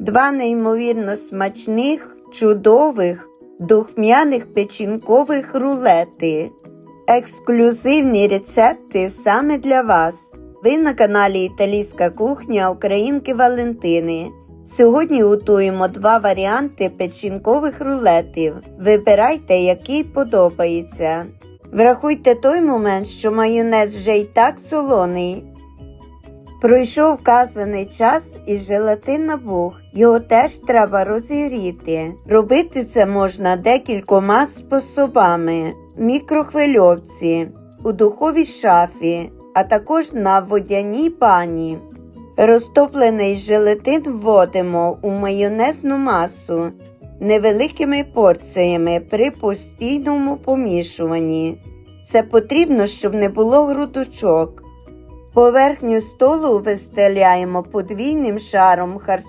Два неймовірно смачних, чудових, духмяних печінкових рулети. Ексклюзивні рецепти саме для вас. Ви на каналі Італійська кухня Українки Валентини. Сьогодні готуємо два варіанти печінкових рулетів. Вибирайте, який подобається. Врахуйте той момент, що майонез вже й так солоний. Пройшов вказаний час і желатин набух. Його теж треба розігріти. Робити це можна декількома способами: мікрохвильовці, у духовій шафі, а також на водяній пані. Розтоплений желатин вводимо у майонезну масу невеликими порціями при постійному помішуванні. Це потрібно, щоб не було грудочок. Поверхню столу вистеляємо подвійним шаром харчового